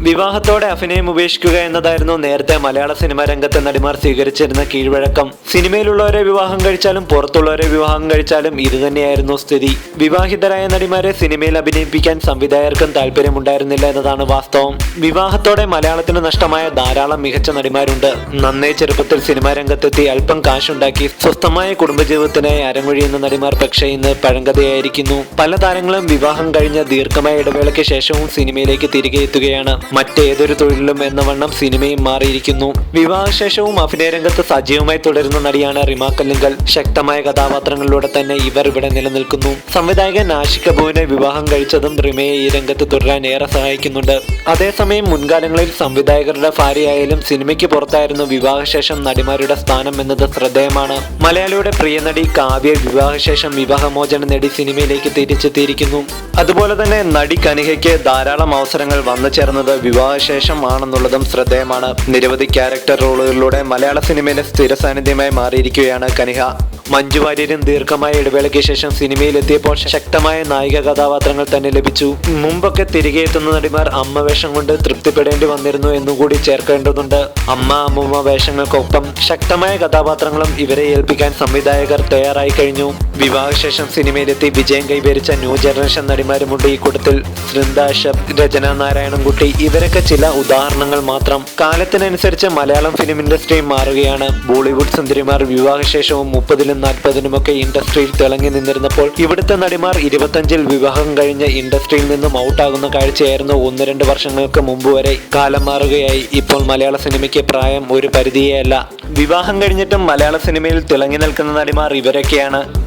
വിവാഹത്തോടെ അഭിനയം ഉപേക്ഷിക്കുക എന്നതായിരുന്നു നേരത്തെ മലയാള സിനിമാ രംഗത്തെ നടിമാർ സ്വീകരിച്ചിരുന്ന കീഴ്വഴക്കം. സിനിമയിലുള്ളവരെ വിവാഹം കഴിച്ചാലും പുറത്തുള്ളവരെ വിവാഹം കഴിച്ചാലും ഇത് തന്നെയായിരുന്നു സ്ഥിതി. വിവാഹിതരായ നടിമാരെ സിനിമയിൽ അഭിനയിപ്പിക്കാൻ സംവിധായകർക്കും താല്പര്യമുണ്ടായിരുന്നില്ല എന്നതാണ് വാസ്തവം. വിവാഹത്തോടെ മലയാളത്തിന് നഷ്ടമായ ധാരാളം മികച്ച നടിമാരുണ്ട്. നന്നേ ചെറുപ്പത്തിൽ സിനിമാ രംഗത്തെത്തി അല്പം കാശുണ്ടാക്കി സ്വസ്ഥമായ കുടുംബജീവിതത്തിനായി അരങ്ങൊഴിയുന്ന നടിമാർ പക്ഷേ ഇന്ന് പഴങ്കഥയായിരിക്കുന്നു. പല താരങ്ങളും വിവാഹം കഴിഞ്ഞ ദീർഘമായ ഇടവേളയ്ക്ക് ശേഷവും സിനിമയിലേക്ക് തിരികെ എത്തുകയാണ്. മറ്റേതൊരു തൊഴിലിലും എന്ന വണ്ണം സിനിമയും മാറിയിരിക്കുന്നു. വിവാഹശേഷവും അഭിനയ രംഗത്ത് സജീവമായി തുടരുന്ന നടിയാണ് റിമ കല്ലിങ്കൽ. ശക്തമായ കഥാപാത്രങ്ങളിലൂടെ തന്നെ ഇവർ ഇവിടെ നിലനിൽക്കുന്നു. സംവിധായകൻ ആഷിക് കപൂറിനെ വിവാഹം കഴിച്ചതും റിമയെ ഈ രംഗത്ത് തുടരാൻ ഏറെ സഹായിക്കുന്നുണ്ട്. അതേസമയം മുൻകാലങ്ങളിൽ സംവിധായകരുടെ ഭാര്യയായാലും സിനിമയ്ക്ക് പുറത്തായിരുന്നു വിവാഹശേഷം നടിമാരുടെ സ്ഥാനം എന്നത് ശ്രദ്ധേയമാണ്. മലയാളിയുടെ പ്രിയ നടി കാവ്യ വിവാഹശേഷം വിവാഹമോചനം നേടി സിനിമയിലേക്ക് തിരിച്ചെത്തിയിരിക്കുന്നു. അതുപോലെ തന്നെ നടി കനിഹയ്ക്ക് ധാരാളം അവസരങ്ങൾ വന്നു ചേർന്നത് വിവാഹശേഷം ആണെന്നുള്ളതും ശ്രദ്ധേയമാണ്. നിരവധി ക്യാരക്ടർ റോളുകളിലൂടെ മലയാള സിനിമയിലെ സ്ഥിര സാന്നിധ്യമായി മാറിയിരിക്കുകയാണ് കനിഹ. മഞ്ജു വാര്യരും ദീർഘമായ ഇടവേളയ്ക്ക് ശേഷം സിനിമയിലെത്തിയപ്പോൾ ശക്തമായ നായിക കഥാപാത്രങ്ങൾ തന്നെ ലഭിച്ചു. മുമ്പൊക്കെ തിരികെ എത്തുന്ന നടിമാർ അമ്മ വേഷം കൊണ്ട് തൃപ്തിപ്പെടേണ്ടി വന്നിരുന്നു എന്നുകൂടി ചേർക്കേണ്ടതുണ്ട്. അമ്മ അമ്മൂമ്മ വേഷങ്ങൾക്കൊപ്പം ശക്തമായ കഥാപാത്രങ്ങളും ഇവരെ ഏൽപ്പിക്കാൻ സംവിധായകർ തയ്യാറായി കഴിഞ്ഞു. വിവാഹശേഷം സിനിമയിലെത്തി വിജയം കൈവരിച്ച ന്യൂ ജനറേഷൻ നടിമാരുമുണ്ട് ഈ കൂട്ടത്തിൽ. ഷബ് രചന നാരായണൻകുട്ടി ഇവരൊക്കെ ചില ഉദാഹരണങ്ങൾ മാത്രം. കാലത്തിനനുസരിച്ച് മലയാളം ഫിലിം ഇൻഡസ്ട്രി മാറുകയാണ്. ബോളിവുഡ് സുന്ദരിമാർ വിവാഹശേഷവും മുപ്പതിലും നാൽപ്പതിനുമൊക്കെ ഇൻഡസ്ട്രിയിൽ തിളങ്ങി നിന്നിരുന്നപ്പോൾ ഇവിടുത്തെ നടിമാർ ഇരുപത്തഞ്ചിൽ വിവാഹം കഴിഞ്ഞ് ഇൻഡസ്ട്രിയിൽ നിന്നും ഔട്ടാകുന്ന കാഴ്ചയായിരുന്നു ഒന്ന് രണ്ട് വർഷങ്ങൾക്ക് മുമ്പ് വരെ കാലം മാറുകയായി. ഇപ്പോൾ മലയാള സിനിമയ്ക്ക് പ്രായം ഒരു പരിധിയേ അല്ല. വിവാഹം കഴിഞ്ഞിട്ടും മലയാള സിനിമയിൽ തിളങ്ങി നിൽക്കുന്ന നടിമാർ ഇവരൊക്കെയാണ്.